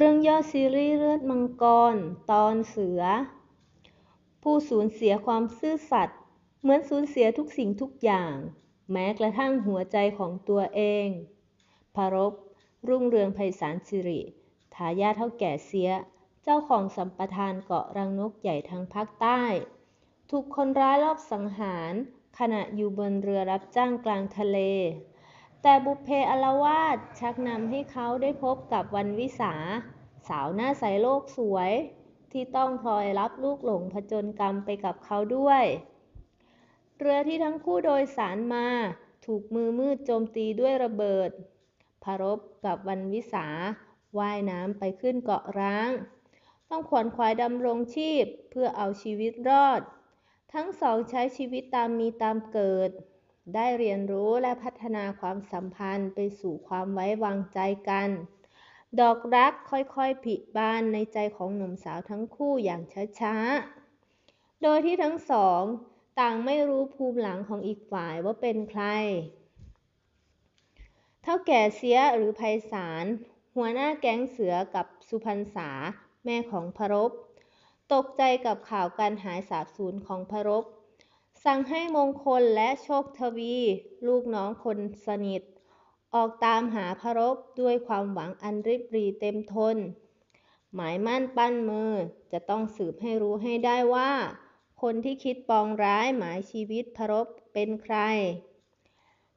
เรื่องย่อซีรีส์เลือดมังกร ตอนเสือ ผู้สูญเสียความซื่อสัตย์เหมือนสูญเสียทุกสิ่งทุกอย่าง แม้กระทั่งหัวใจของตัวเองพารบรุ่งเรืองไพศาลสิริทายาทเท่าแก่เสีย เจ้าของสัมปทานเกาะรังนกใหญ่ทางภาคใต้ ถูกคนร้ายลอบสังหาร ขณะอยู่บนเรือรับจ้างกลางทะเล แต่บุพเพอลวาดชักนำให้เขาได้พบกับวันวิสา สาวหน้าใสโลกสวย ที่ต้องพลอยรับลูกหลงผจญกรรมไปกับเขาด้วย เรือที่ทั้งคู่โดยสารมา ถูกมือมืดโจมตีด้วยระเบิดพารบกับวันวิสาว่ายน้ำไปขึ้นเกาะร้าง ต้องขวนขวายดำรงชีพเพื่อเอาชีวิตรอด ทั้งสองใช้ชีวิตตามมีตามเกิด ได้เรียนรู้และพัฒนาความสัมพันธ์ไปสู่ความไว้วางใจกัน ดอกรักค่อยๆผลิบานในใจของหนุ่มสาวทั้งคู่อย่างช้าๆ โดยที่ทั้งสอง ต่างไม่รู้ภูมิหลังของอีกฝ่ายว่าเป็นใคร เท่าแก่เสียหรือไพศาลหัวหน้าแก๊งเสือกับสุพรรณษาแม่ของพรบตกใจกับข่าวการหายสาบสูญของพรบ สั่งให้มงคลและโชคทวี ลูกน้องคนสนิท ออกตามหาพรบด้วยความหวังอันริบรีเต็มทน หมายมั่นปั้นมือจะต้องสืบให้รู้ให้ได้ว่า คนที่คิดปองร้ายหมายชีวิตพรบเป็นใคร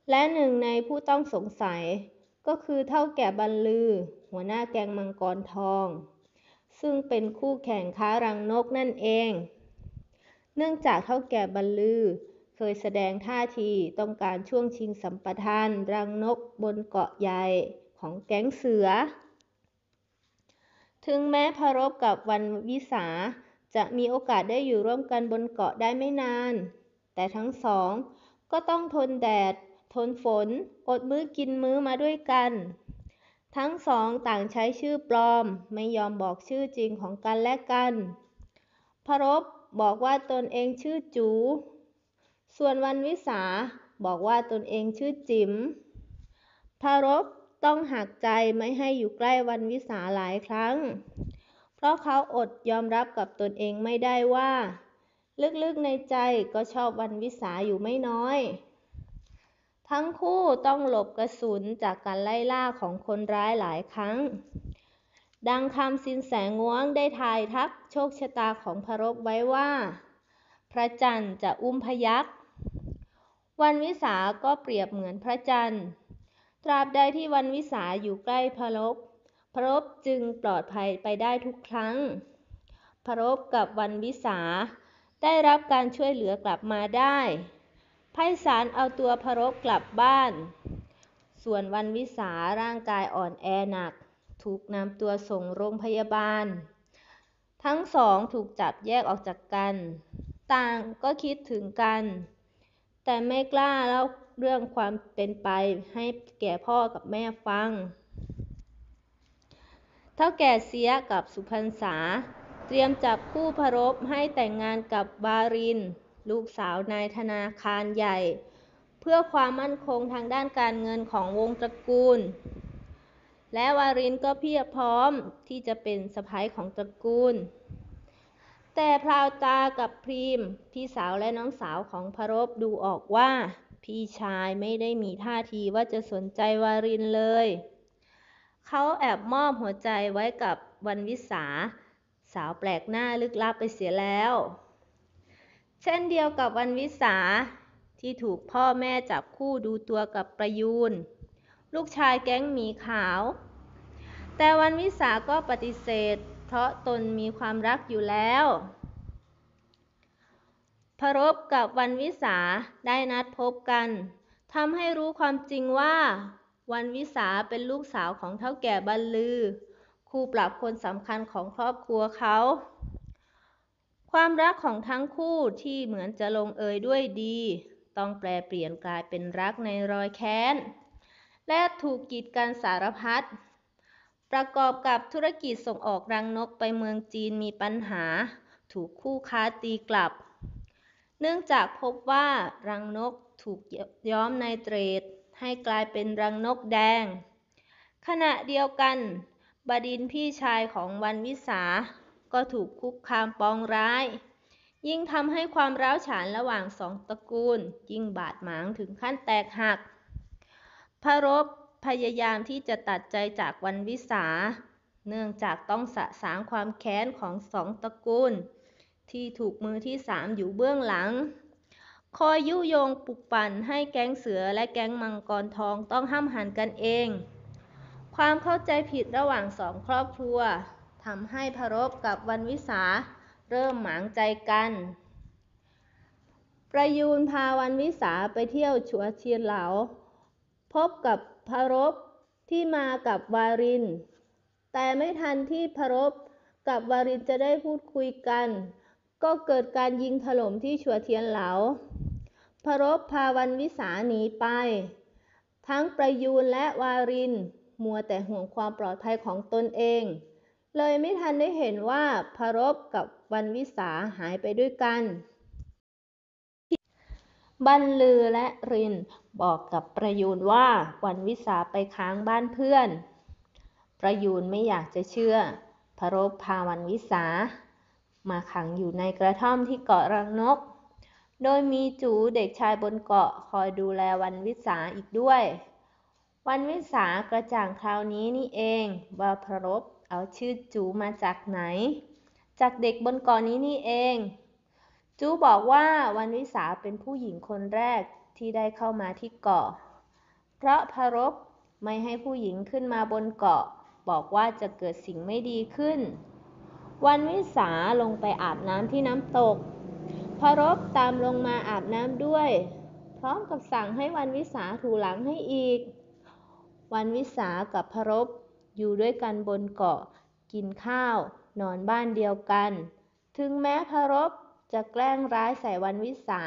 และหนึ่งในผู้ต้องสงสัย ก็คือเท่าแก่บรรลือ หัวหน้าแกงมังกรทอง ซึ่งเป็นคู่แข่งค้ารังนกนั่นเอง เนื่องจากเท่าแก่บรรลือ เคยแสดงท่าทีต้องการช่วงชิงสัมปทานรังนกบนเกาะใหญ่ของแก๊งเสือ ถึงแม้พรบกับวันวิสาจะมีโอกาสได้อยู่ร่วมกันบนเกาะได้ไม่นาน แต่ทั้งสองก็ต้องทนแดด ทนฝน อดมื้อกินมื้อมาด้วยกัน ทั้งสองต่างใช้ชื่อปลอม ไม่ยอมบอกชื่อจริงของกันและกัน พรบ บอกว่าตนเองชื่อจู ส่วนวันวิสาบอกว่าตนเองชื่อจิม๋มพรบต้องหักใจไม่ให้อยู่ใกล้วันวิสาหลายครั้ง เพราะเขาอดยอมรับกับตนเองไม่ได้ว่า ลึกๆในใจก็ชอบวันวิสาอยู่ไม่น้อย ทั้งคู่ต้องหลบกระสุนจากการไล่ล่าของคนร้ายหลายครั้ง ดังคำสินแสง้วงได้ทายทักโชคชะตาของพรบไว้ว่า พระจันทร์จะอุ้มพยักวันวิสาก็เปรียบเหมือนพระจันทร์ ตราบใดที่วันวิสาอยู่ใกล้พรบพรบจึงปลอดภัยไปได้ทุกครั้ง พรบกับวันวิสาได้รับการช่วยเหลือกลับมาได้ไพศาลเอาตัวพรบกลับบ้าน ส่วนวันวิสาร่างกายอ่อนแอหนัก ถูกนำตัวส่งโรงพยาบาล ทั้งสองถูกจับแยกออกจากกัน ต่างก็คิดถึงกัน แต่ไม่กล้าเล่าเรื่องความเป็นไปให้แก่พ่อกับแม่ฟัง เท่าแก่เสียกับสุพรรษา เตรียมจับคู่พรบให้แต่งงานกับบาริน ลูกสาวนายธนาคารใหญ่ เพื่อความมั่นคงทางด้านการเงินของวงตระกูล และวารินก็เพียบพร้อมที่จะเป็นสะพ้ายของตระกูล แต่พราวตากับพรีม พี่สาวและน้องสาวของพรบดูออกว่า พี่ชายไม่ได้มีท่าทีว่าจะสนใจวารินเลย เขาแอบมอบหัวใจไว้กับวันวิสา สาวแปลกหน้าลึกลับไปเสียแล้ว เช่นเดียวกับวันวิสาที่ถูกพ่อแม่จับคู่ดูตัวกับประยูน ลูกชายแก๊งหมีขาว แต่วันวิสาก็ปฏิเสธ เพราะตนมีความรักอยู่แล้วพรบกับวันวิสาได้นัดพบกันทำให้รู้ความจริงว่า วันวิสาเป็นลูกสาวของเท่าแก่บรรลือคู่ปรับคนสำคัญของครอบครัวเขา ความรักของทั้งคู่ที่เหมือนจะลงเอยด้วยดี ต้องแปลเปลี่ยนกลายเป็นรักในรอยแค้น และถูกกีดกันสารพัด ประกอบกับธุรกิจส่งออกรังนกไปเมืองจีนมีปัญหา ถูกคู่ค้าตีกลับ เนื่องจากพบว่ารังนกถูกย้อมไนเตรต ให้กลายเป็นรังนกแดง ขณะเดียวกัน บดินพี่ชายของวันวิสา ก็ถูกคุกคามปองร้าย ยิ่งทำให้ความร้าวฉานระหว่างสองตระกูล ยิ่งบาดหมางถึงขั้นแตกหัก พระรบพยายามที่จะตัดใจจากวันวิสา เนื่องจากต้องสะสางความแค้นของสองตระกูล ที่ถูกมือที่สามอยู่เบื้องหลัง คอยยุยงปลุกปั่นให้แก๊งเสือและแก๊งมังกรทองต้องห้ามหันกันเอง ความเข้าใจผิดระหว่างสองครอบครัวทำให้พรบกับวันวิสาเริ่มหมางใจกัน ประยูนพาวันวิสาไปเที่ยวชัวเชียนเหลา พบกับพรบที่มากับวาริน แต่ไม่ทันที่พรบกับวารินจะได้พูดคุยกัน ก็เกิดการยิงถล่มที่ชัวเทียนเหลาพรบพาวันวิสาหนีไป ทั้งประยูนและวาริน มัวแต่ห่วงความปลอดภัยของตนเอง เลยไม่ทันได้เห็นว่าพรบกับวันวิสาหายไปด้วยกัน บันลือและรินบอกกับประยูนว่าวันวิสาไปค้างบ้านเพื่อน ประยูนไม่อยากจะเชื่อพรบพาวันวิสา มาขังอยู่ในกระท่อมที่เกาะรังนก โดยมีจูเด็กชายบนเกาะคอยดูแลวันวิสาอีกด้วย วันวิสากระจ่างคราวนี้นี่เองว่าพรบเอาชื่อจูมาจากไหน จากเด็กบนเกาะนี้นี่เอง จูบอกว่าวันวิสาเป็นผู้หญิงคนแรกที่ได้เข้ามาที่เกาะ เพราะพรบไม่ให้ผู้หญิงขึ้นมาบนเกาะ บอกว่าจะเกิดสิ่งไม่ดีขึ้น วันวิสาลงไปอาบน้ำที่น้ำตก พรบตามลงมาอาบน้ำด้วย พร้อมกับสั่งให้วันวิสาถูหลังให้อีก วันวิสากับพรบอยู่ด้วยกันบนเกาะ กินข้าว นอนบ้านเดียวกัน ถึงแม้พรบ จะแกล้งร้ายใส่วันวิสา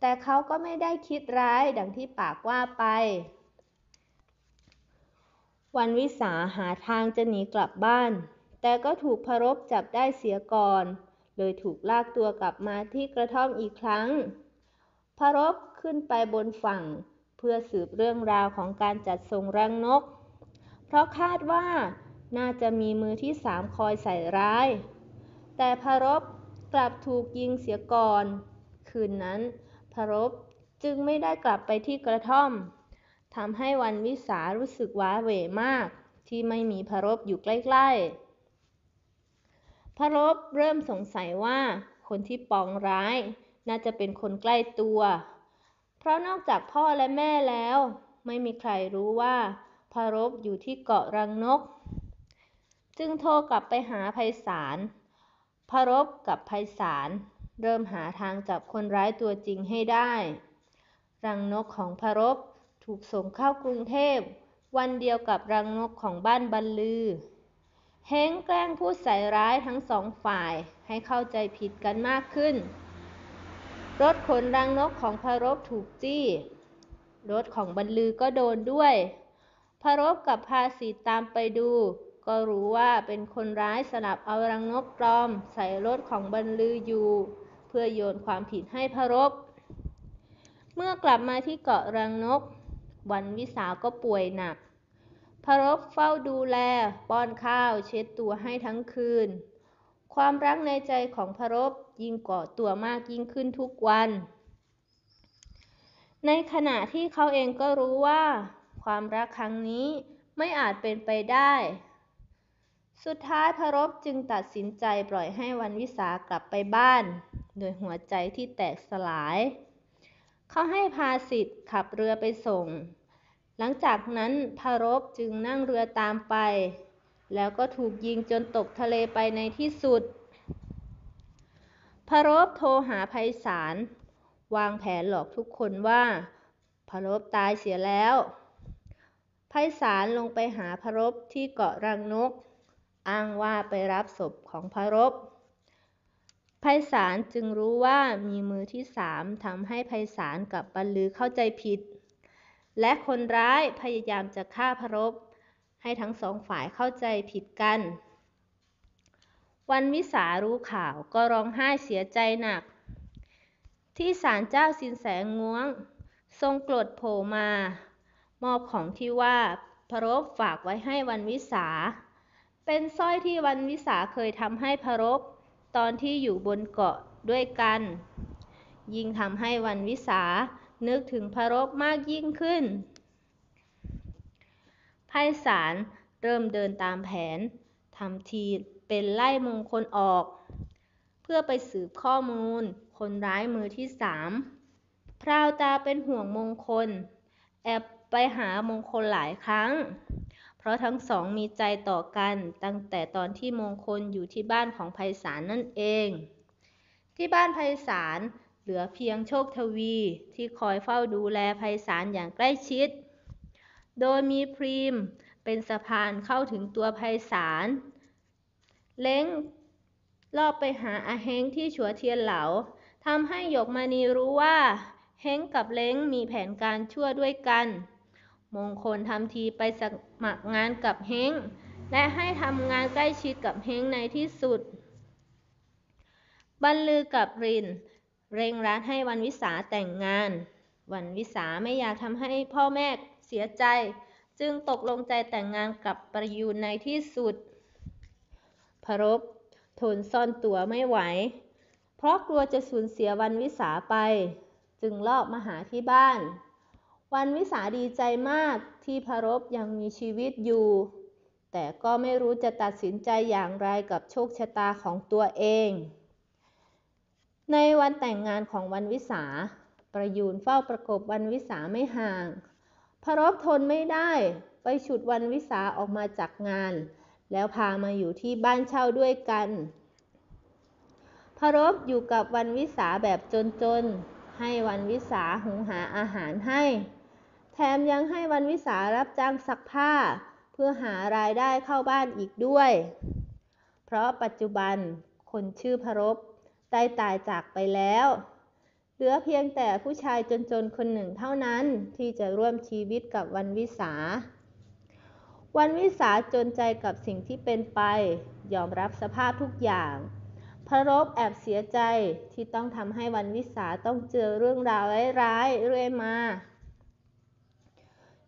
แต่เขาก็ไม่ได้คิดร้ายดังที่ปากว่าไป วันวิสาหาทางจะหนีกลับบ้าน แต่ก็ถูกพรบจับได้เสียก่อน เลยถูกลากตัวกลับมาที่กระท่อมอีกครั้ง พรบขึ้นไปบนฝั่ง เพื่อสืบเรื่องราวของการจัดส่งรังนก เพราะคาดว่าน่าจะมีมือที่สามคอยใส่ร้าย แต่พรบ กลับถูกยิงเสียก่อน คืนนั้นพรบจึงไม่ได้กลับไปที่กระท่อมทำให้วันวิสารู้สึกว้าเหวมาก ที่ไม่มีพรบอยู่ใกล้ๆ พรบเริ่มสงสัยว่าคนที่ปองร้ายน่าจะเป็นคนใกล้ตัว เพราะนอกจากพ่อและแม่แล้ว ไม่มีใครรู้ว่าพรบอยู่ที่เกาะรังนก จึงโทรกลับไปหาไพศาล พรบกับไพศาลเริ่มหาทางจับคนร้ายตัวจริงให้ได้ รังนกของพรบถูกส่งเข้ากรุงเทพ วันเดียวกับรังนกของบ้านบรรลือ เฮงแกล้งพูดใส่ร้ายทั้งสองฝ่ายให้เข้าใจผิดกันมากขึ้น รถขนรังนกของพรบถูกจี้ รถของบรรลือก็โดนด้วยพรบกับพาสีตามไปดู ก็รู้ว่าเป็นคนร้ายสลับเอารังนกปลอม ใส่รถของบรรลืออยู่ เพื่อโยนความผิดให้พรบเมื่อกลับมาที่เกาะรังนก วันวิสาก็ป่วยหนักพรบเฝ้าดูแล ป้อนข้าวเช็ดตัวให้ทั้งคืน ความรักในใจของพรบยิ่งก่อตัวมากยิ่งขึ้นทุกวัน ในขณะที่เขาเองก็รู้ว่า ความรักครั้งนี้ไม่อาจเป็นไปได้ สุดท้ายพรบจึงตัดสินใจปล่อยให้วันวิสากลับไปบ้าน โดยหัวใจที่แตกสลาย เขาให้พาสิทธิ์ขับเรือไปส่ง หลังจากนั้นพรบจึงนั่งเรือตามไป แล้วก็ถูกยิงจนตกทะเลไปในที่สุดพรบโทรหาไพศาลวางแผนหลอกทุกคนว่าพรบตายเสียแล้วไพศาลลงไปหาพรบที่เกาะรังนก อ้างว่าไปรับศพของพระรบไพศาลจึงรู้ว่ามีมือที่สามทำให้ไพศาลกับบรรลือเข้าใจผิด และคนร้ายพยายามจะฆ่าพระรบให้ทั้งสองฝ่ายเข้าใจผิดกัน วันวิสารู้ข่าวก็ร้องไห้เสียใจหนัก ที่ศาลเจ้าสินแสงง้วง ทรงกรดโผล่มา มอบของที่ว่าพระรบฝากไว้ให้วันวิสา เป็นสร้อยที่วันวิสาเคยทำให้พรบตอนที่อยู่บนเกาะด้วยกัน ยิ่งทำให้วันวิสานึกถึงพรบมากยิ่งขึ้นไพศาลเริ่มเดินตามแผนทำทีเป็นไล่มงคลออก เพื่อไปสืบข้อมูล คนร้ายมือที่สามพราวตาเป็นห่วงมงคล แอบไปหามงคลหลายครั้ง เพราะทั้งสองมีใจต่อกันตั้งแต่ตอนที่มงคลอยู่ที่บ้านของไพศาลนั่นเอง ที่บ้านไพศาลเหลือเพียงโชคทวีที่คอยเฝ้าดูแลไพศาลอย่างใกล้ชิด โดยมีพรีมเป็นสะพานเข้าถึงตัวไพศาล เล้งรอบไปหาอาเฮงที่ชัวเทียนเหลาทำให้หยกมณีรู้ว่า เฮงกับเล้งมีแผนการชั่วด้วยกัน มงคลทำทีไปสมัครงานกับเฮงและให้ทำงานใกล้ชิดกับเฮงในที่สุด บรรลือกับริน เร่งรัดให้วันวิสาแต่งงาน วันวิสาไม่อยากทำให้พ่อแม่เสียใจ จึงตกลงใจแต่งงานกับประยูนในที่สุด พรบทนซ่อนตัวไม่ไหว เพราะกลัวจะสูญเสียวันวิสาไป จึงลอบมาหาที่บ้าน วันวิสาดีใจมากที่พรบยังมีชีวิตอยู่ แต่ก็ไม่รู้จะตัดสินใจอย่างไรกับโชคชะตาของตัวเอง ในวันแต่งงานของวันวิสา ประยูนเฝ้าประกบวันวิสาไม่ห่าง พรบทนไม่ได้ไปฉุดวันวิสาออกมาจากงาน แล้วพามาอยู่ที่บ้านเช่าด้วยกัน พรบอยู่กับวันวิสาแบบจนๆ ให้วันวิสาหุงหาอาหารให้ แถมยังให้วันวิสารับจ้างซักผ้า เพื่อหารายได้เข้าบ้านอีกด้วย เพราะปัจจุบันคนชื่อพรบได้ตายจากไปแล้ว เหลือเพียงแต่ผู้ชายจนๆคนหนึ่งเท่านั้นที่จะร่วมชีวิตกับวันวิสา วันวิสาจนใจกับสิ่งที่เป็นไป ยอมรับสภาพทุกอย่างพระรบแอบเสียใจที่ต้องทำให้วันวิสาต้องเจอเรื่องราวร้ายๆเรื่อยมา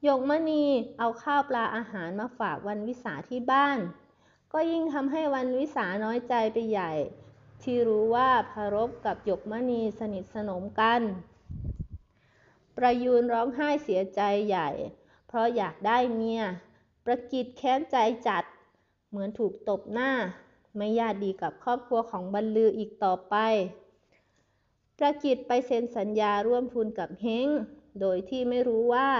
ยกมณีเอาข้าวปลาอาหารมาฝากวันวิสาที่บ้าน ก็ยิ่งทำให้วันวิสาน้อยใจไปใหญ่ ที่รู้ว่าพรบกับยกมณีสนิทสนมกัน ประยูนร้องไห้เสียใจใหญ่ เพราะอยากได้เมีย ประกิตแค้นใจจัด เหมือนถูกตบหน้า ไม่ญาติดีกับครอบครัวของบรรลืออีกต่อไป ประกิตไปเซ็นสัญญาร่วมทุนกับเฮงโดยที่ไม่รู้ว่า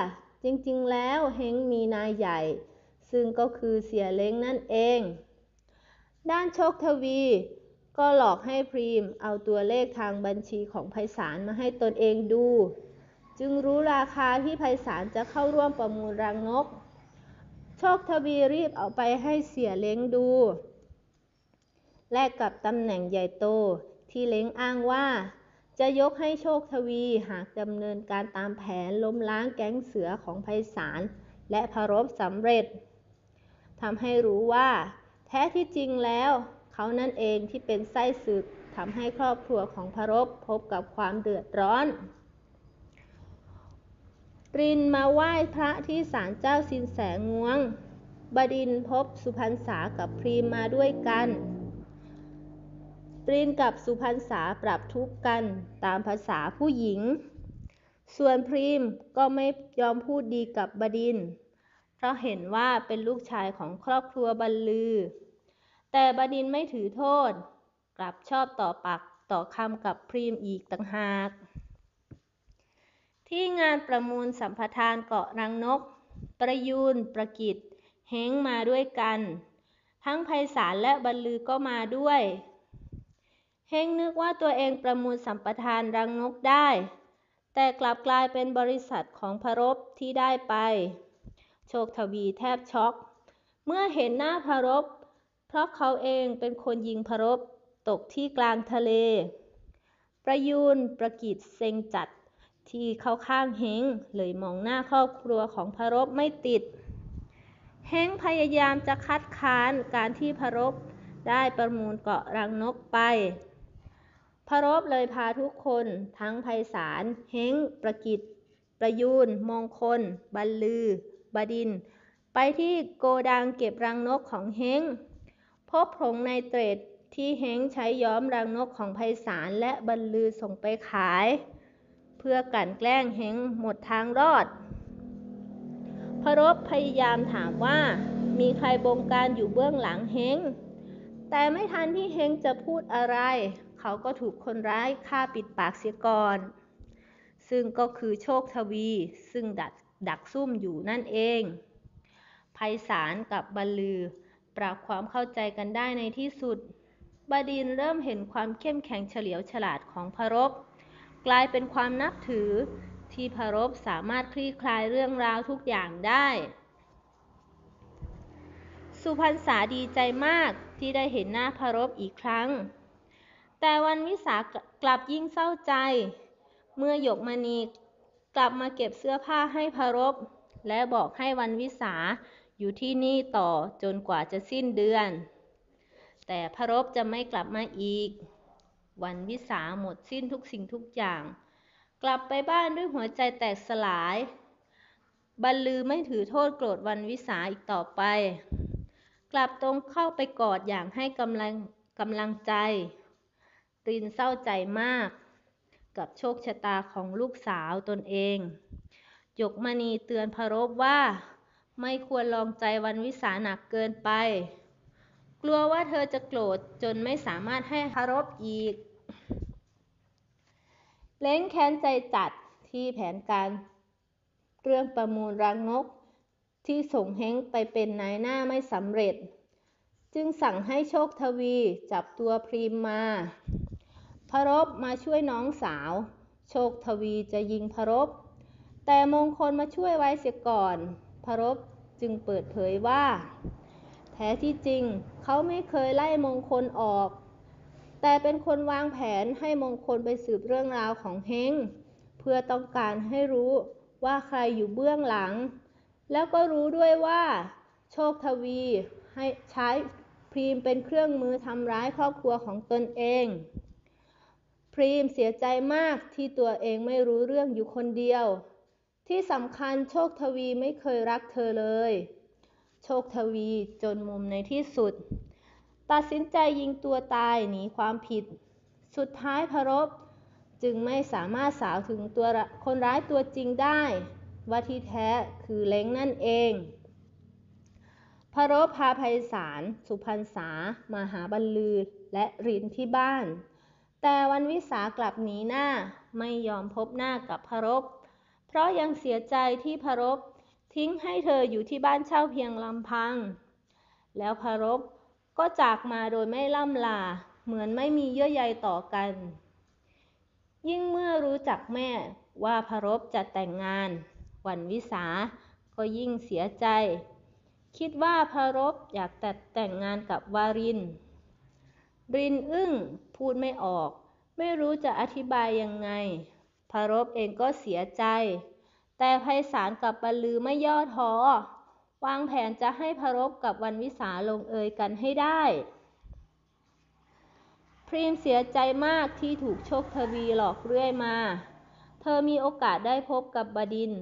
จริงๆ แล้วเฮงมีนายใหญ่ ซึ่งก็คือเสียเล้งนั่นเอง ด้านโชคทวี ก็หลอกให้พรีมเอาตัวเลขทางบัญชีของไพศาลมาให้ตนเองดู จึงรู้ราคาที่ไพศาลจะเข้าร่วมประมูลรังนก โชคทวีรีบเอาไปให้เสียเล้งดู แลกกับตำแหน่งใหญ่โตที่เล้งอ้างว่า จะยกให้โชคทวีหากดำเนินการตามแผนล้มล้างแก๊งเสือของไพศาลและพรบสำเร็จทำให้รู้ว่า แท้ที่จริงแล้ว เขานั่นเองที่เป็นไส้ศึกทำให้ครอบครัวของพรบพบกับความเดือดร้อน รินมาไหว้พระที่ศาลเจ้าสินแสงวง บดินพบสุพรรณษากับพรีมมาด้วยกัน ปรินกับสุพรรณษาปรับทุกข์กันตามภาษาผู้หญิง ส่วนพรีมก็ไม่ยอมพูดดีกับบดิน เพราะเห็นว่าเป็นลูกชายของครอบครัวบรรลือ แต่บดินไม่ถือโทษ กลับชอบต่อปากต่อคำกับพรีมอีกต่างหาก ที่งานประมูลสัมปทานเกาะรังนก ประยูนประกิตเฮงมาด้วยกัน ทั้งไพศาลและบรรลือก็มาด้วย เฮงนึกว่าตัวเองประมูลสัมปทานรังนกได้ แต่กลับกลายเป็นบริษัทของพรบที่ได้ไป โชคทวีแทบช็อก เมื่อเห็นหน้าพรบ เพราะเขาเองเป็นคนยิงพรบตกที่กลางทะเล ประยูนประกิตเซ็งจัดที่เข้าข้างเฮงเลยมองหน้าครอบครัวของพรบไม่ติด เฮงพยายามจะคัดค้านการที่พรบได้ประมูลเกาะรังนกไป พรบเลยพาทุกคนทั้งไพศาลเฮงประกิต ประยูนมงคล บรรลือ บดิน ไปที่โกดังเก็บรังนกของเฮงพบผงไนเตรตที่เฮงใช้ย้อมรังนกของไพศาลและบรรลือส่งไปขาย เพื่อกันแกล้งเฮงหมดทางรอด พรบพยายามถามว่ามีใครบงการอยู่เบื้องหลังเฮงแต่ไม่ทันที่เฮงจะพูดอะไร เขาก็ถูกคนร้ายฆ่าปิดปากเสียก่อน ซึ่งก็คือโชคทวี ซึ่งดักดักซุ่มอยู่นั่นเองไพศาลกับบรรลือ ปรับความเข้าใจกันได้ในที่สุด บดินเริ่มเห็นความเข้มแข็งเฉลียวฉลาดของพรบกลายเป็นความนับถือที่พรบสามารถคลี่คลายเรื่องราวทุกอย่างได้ สุพรรณษาดีใจมากที่ได้เห็นหน้าพรบอีกครั้ง แต่วันวิสากลับยิ่งเศร้าใจ เมื่อหยกมณีกลับมาเก็บเสื้อผ้าให้พรบและบอกให้วันวิสาอยู่ที่นี่ต่อจนกว่าจะสิ้นเดือน แต่พรบจะไม่กลับมาอีก วันวิสาหมดสิ้นทุกสิ่งทุกอย่าง กลับไปบ้านด้วยหัวใจแตกสลาย บรรลือไม่ถือโทษโกรธวันวิสาอีกต่อไป กลับตรงเข้าไปกอดอย่างให้กำลังกำลังใจ รินเศร้าใจมาก กับโชคชะตาของลูกสาวตนเองหยกมณีเตือนพรบว่า ไม่ควรลองใจวันวิสาหนักเกินไป กลัวว่าเธอจะโกรธจนไม่สามารถให้พรบอีก เล้งแค้นใจจัดที่แผนการ เรื่องประมูลรังนกที่ส่งเฮงไปเป็นนายหน้าไม่สำเร็จ จึงสั่งให้โชคทวีจับตัวพรีมมา พรบมาช่วยน้องสาว โชคทวีจะยิงพรบ แต่มงคลมาช่วยไว้เสียก่อน พรบจึงเปิดเผยว่า แท้ที่จริงเขาไม่เคยไล่มงคลออก แต่เป็นคนวางแผนให้มงคลไปสืบเรื่องราวของเฮงเพื่อต้องการให้รู้ว่าใครอยู่เบื้องหลัง แล้วก็รู้ด้วยว่า โชคทวีให้ใช้พรีมเป็นเครื่องมือทำร้ายครอบครัวของตนเอง พรีมเสียใจมากที่ตัวเองไม่รู้เรื่องอยู่คนเดียว ที่สำคัญโชคทวีไม่เคยรักเธอเลย โชคทวีจนมุมในที่สุด ตัดสินใจยิงตัวตายหนีความผิด สุดท้ายพรบจึงไม่สามารถสาวถึงตัวคนร้ายตัวจริงได้ ว่าที่แท้คือเล้งนั่นเองพระรบพาภัยสาร สุพรรณษา มาหาบรรลือ และรินที่บ้าน แต่วันวิสากลับหนีหน้าไม่ยอมพบหน้ากับพระรบเพราะยังเสียใจที่พระรบทิ้งให้เธออยู่ที่บ้านเช่าเพียงลำพัง แล้วพระรบก็จากมาโดยไม่ล่ำลา เหมือนไม่มีเยื่อใยต่อกัน ยิ่งเมื่อรู้จักแม่ว่าพระรบจะแต่งงาน วันวิสาก็ยิ่งเสียใจ คิดว่าพระรบอยากแต่แต่งงานกับวาริน รินอึ้งพูดไม่ออก ไม่รู้จะอธิบายยังไงพระรบเองก็เสียใจ แต่ไพศาลกับบรรลือไม่ย่อท้อ วางแผนจะให้พระรบกับวันวิสาลงเอยกันให้ได้ พรีมเสียใจมากที่ถูกโชคทวีหลอกเรื่อยมา เธอมีโอกาสได้พบกับบดิน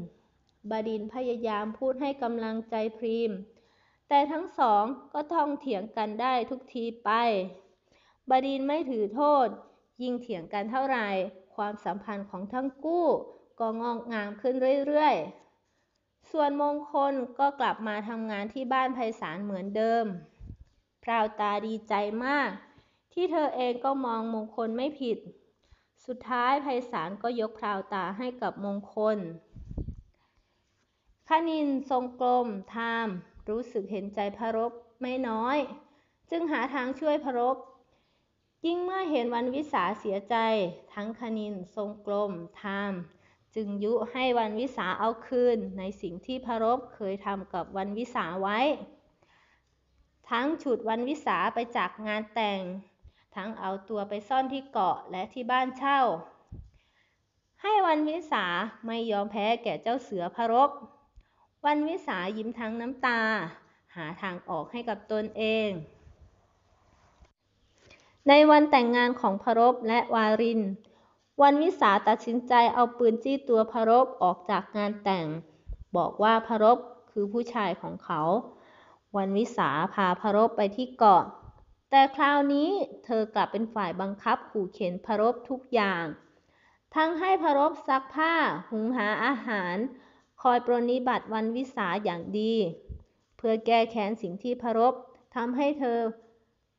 บดินพยายามพูดให้กำลังใจพรีม แต่ทั้งสองก็ต้องเถียงกันได้ทุกทีไป บดินไม่ถือโทษ ยิ่งเถียงกันเท่าไหร่ความสัมพันธ์ของทั้งคู่ ก็งอกงามขึ้นเรื่อยๆ ส่วนมงคลก็กลับมาทำงานที่บ้านไพศาลเหมือนเดิม พราวตาดีใจมาก ที่เธอเองก็มองมงคลไม่ผิด สุดท้ายไพศาลก็ยกพราวตาให้กับมงคลคณินทรงกลมทาม รู้สึกเห็นใจพระรบไม่น้อย จึงหาทางช่วยพระรบ ยิ่งเมื่อเห็นวันวิสาเสียใจ ทั้งคณินทรงกลมทามจึงยุให้วันวิสาเอาคืน ในสิ่งที่พระรบเคยทำกับวันวิสาไว้ ทั้งฉุดวันวิสาไปจากงานแต่ง ทั้งเอาตัวไปซ่อนที่เกาะและที่บ้านเช่า ให้วันวิสาไม่ยอมแพ้แก่เจ้าเสือพระรบวันวิสายิ้มทั้งน้ำตา หาทางออกให้กับตนเอง ในวันแต่งงานของพระรบและวาริน วันวิสาตัดสินใจเอาปืนจี้ตัวพระรบออกจากงานแต่ง บอกว่าพระรบคือผู้ชายของเขา วันวิสาพาพรบไปที่เกาะ แต่คราวนี้เธอกลับเป็นฝ่ายบังคับขู่เข็นพรบทุกอย่าง ทั้งให้พรบซักผ้า หุงหาอาหาร คอยปรนนิบัติวันวิสาอย่างดี เพื่อแก้แค้นสิ่งที่พรบทำให้เธอ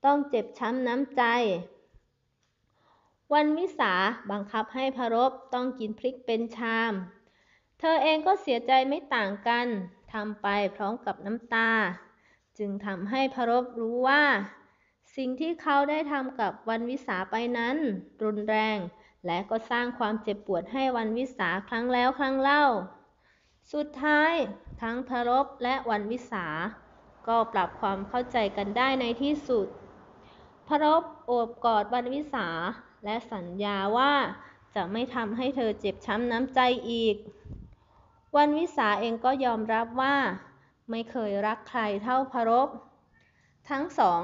ต้องเจ็บช้ำน้ำใจ วันวิสาบังคับให้พรบต้องกินพริกเป็นชาม เธอเองก็เสียใจไม่ต่างกันทำไปพร้อมกับน้ำตา จึงทำให้พรบรู้ว่า สิ่งที่เขาได้ทำกับวันวิสาไปนั้น รุนแรง และก็สร้างความเจ็บปวดให้วันวิสาครั้งแล้วครั้งเล่า สุดท้ายทั้งพรบและวันวิสาก็ปรับความเข้าใจกันได้ในที่สุด พรบโอบกอดวันวิสา และสัญญาว่าจะไม่ทำให้เธอเจ็บช้ำน้ำใจอีก วันวิสาเองก็ยอมรับว่า ไม่เคยรักใครเท่าพรบ ทั้งสอง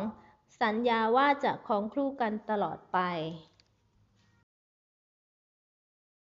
สัญญาว่าจะของคู่กันตลอดไป